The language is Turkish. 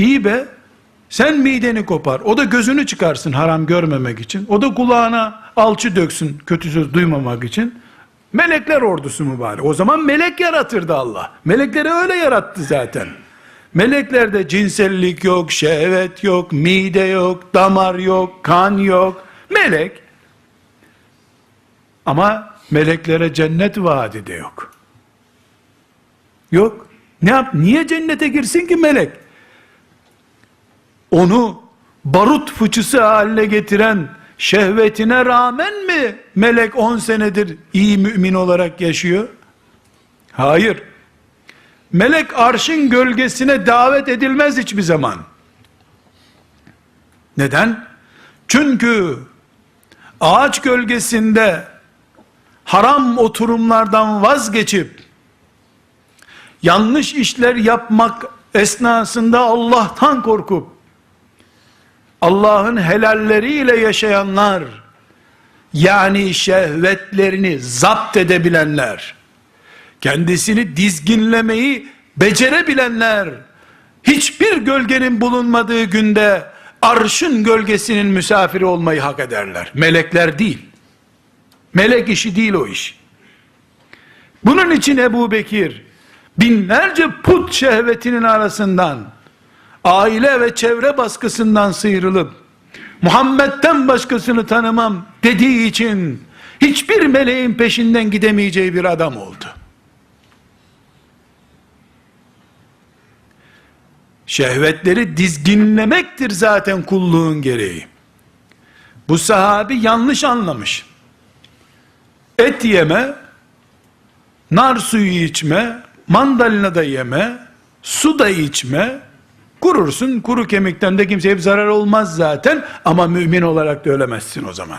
İyi be. Sen mideni kopar. O da gözünü çıkarsın haram görmemek için. O da kulağına alçı döksün kötü söz duymamak için. Melekler ordusu mu bari? O zaman melek yaratırdı Allah. Melekleri öyle yarattı zaten. Meleklerde cinsellik yok, şehvet yok, mide yok, damar yok, kan yok. Melek. Ama meleklere cennet vaadi de yok. Yok. Ne yap? Niye cennete girsin ki melek? Onu barut fıçısı haline getiren şehvetine rağmen mi melek 10 senedir iyi mümin olarak yaşıyor? Hayır. Melek arşın gölgesine davet edilmez hiçbir zaman. Neden? Çünkü ağaç gölgesinde haram oturumlardan vazgeçip yanlış işler yapmak esnasında Allah'tan korkup Allah'ın helalleriyle yaşayanlar yani şehvetlerini zapt edebilenler kendisini dizginlemeyi becerebilenler hiçbir gölgenin bulunmadığı günde arşın gölgesinin misafiri olmayı hak ederler. Melekler değil. Melek işi değil o iş. Bunun için Ebu Bekir binlerce put şehvetinin arasından aile ve çevre baskısından sıyrılıp Muhammed'den başkasını tanımam dediği için hiçbir meleğin peşinden gidemeyeceği bir adam oldu. Şehvetleri dizginlemektir zaten kulluğun gereği. Bu sahabi yanlış anlamış. Et yeme, nar suyu içme, mandalina da yeme, su da içme, kurursun, kuru kemikten de kimseye bir zarar olmaz zaten, ama mümin olarak da ölemezsin o zaman.